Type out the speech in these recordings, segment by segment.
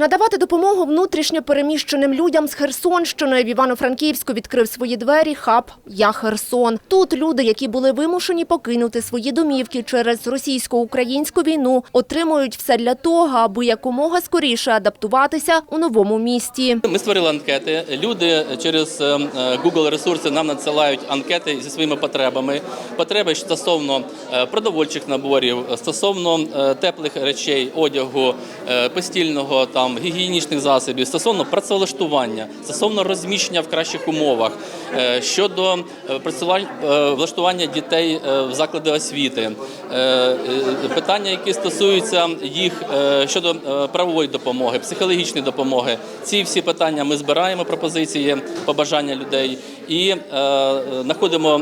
Надавати допомогу внутрішньо переміщеним людям з Херсонщини в Івано-Франківську відкрив свої двері хаб «Я Херсон». Тут люди, які були вимушені покинути свої домівки через російсько-українську війну, отримують все для того, аби якомога скоріше адаптуватися у новому місті. Ми створили анкети. Люди через е, е, Google ресурси нам надсилають анкети зі своїми потребами. Потреби стосовно е, продовольчих наборів, стосовно теплих речей, одягу, постільного там гігієнічних засобів, стосовно працевлаштування, стосовно розміщення в кращих умовах, е, щодо е, е, влаштування дітей в заклади освіти, питання, які стосуються їх щодо правової допомоги, психологічної допомоги. Ці всі питання ми збираємо пропозиції, побажання людей і знаходимо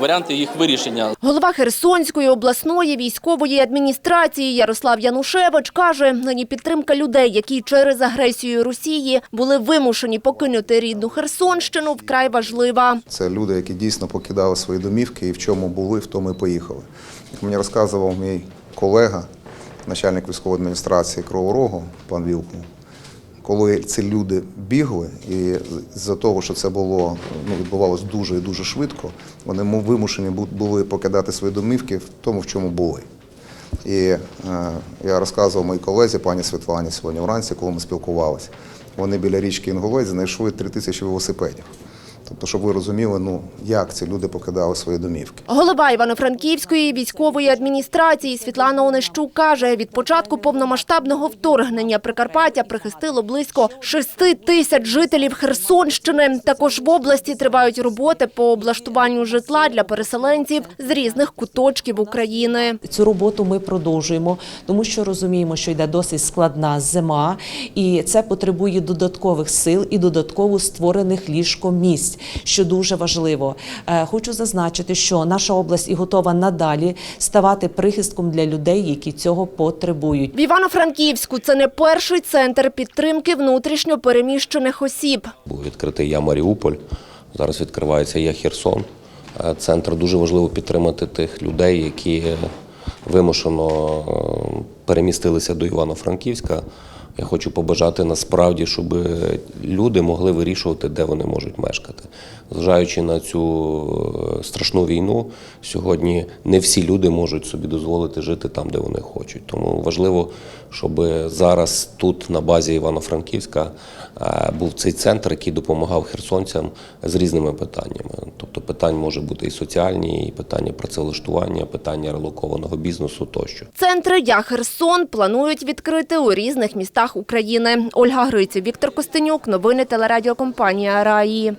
варіанти їх вирішення. Голова Херсонської обласної військової адміністрації Ярослав Янушевич каже, нині підтримка людей, які через агресію Росії були вимушені покинути рідну Херсонщину, вкрай важлива. Це люди, які дійсно покидали свої домівки і в чому були, в тому і поїхали. Як мені розказував мій колега, начальник військової адміністрації Кривого Рогу, пан Вілкул, коли ці люди бігли, і з-за того, що це було ну, відбувалося дуже і дуже швидко, вони вимушені були покидати свої домівки в тому, в чому були. І е, я розказував моїй колезі, пані Світлані, сьогодні вранці, коли ми спілкувалися. Вони біля річки Інголець знайшли три тисячі велосипедів. Тобто, щоб ви розуміли, ну як ці люди покидали свої домівки. Голова Івано-Франківської військової адміністрації Світлана Онищук каже, від початку повномасштабного вторгнення Прикарпаття прихистило близько 6 тисяч жителів Херсонщини. Також в області тривають роботи по облаштуванню житла для переселенців з різних куточків України. Цю роботу ми продовжуємо, тому що розуміємо, що йде досить складна зима, і це потребує додаткових сил і додатково створених ліжкомісць, що дуже важливо. Е, Хочу зазначити, що наша область і готова надалі ставати прихистком для людей, які цього потребують. В Івано-Франківську це не перший центр підтримки внутрішньо переміщених осіб. Був відкритий я Маріуполь, зараз відкривається я Херсон. Е, Центр дуже важливо підтримати тих людей, які вимушено е, перемістилися до Івано-Франківська. Я хочу побажати насправді, щоб люди могли вирішувати, де вони можуть мешкати. Зважаючи на цю е, страшну війну, сьогодні не всі люди можуть собі дозволити жити там, де вони хочуть. Тому важливо, щоб зараз тут, на базі Івано-Франківська, е, був цей центр, який допомагав херсонцям з різними питаннями. Тобто питань може бути і соціальні, і питання працевлаштування, питання релокованого бізнесу тощо. Центри «Я Херсон» планують відкрити у різних містах України. Ольга Гриців, Віктор Костенюк. Новини телерадіокомпанія «Раї».